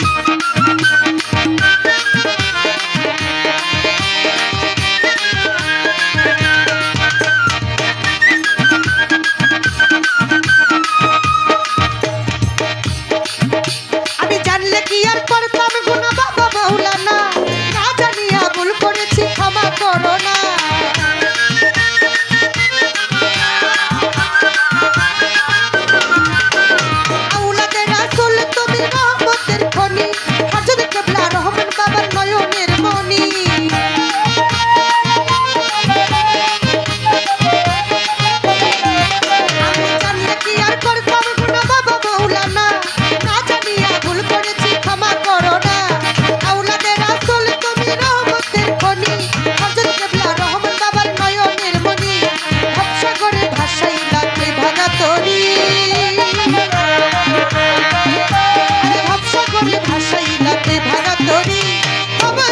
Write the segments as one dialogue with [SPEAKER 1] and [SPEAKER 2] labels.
[SPEAKER 1] Thank you. Bhandari বাবা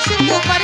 [SPEAKER 1] শুধু পারি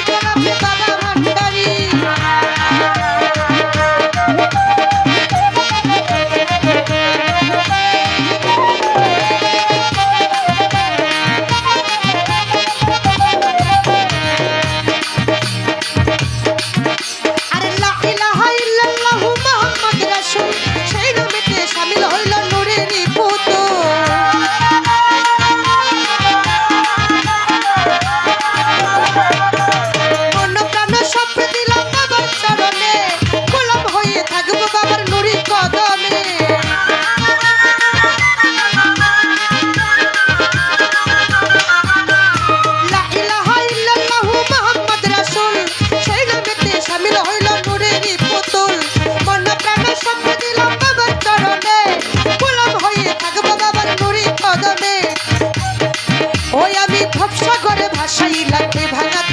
[SPEAKER 1] ওই আমি ভবসাগরে ভাসাইলাতে ভাঙাতে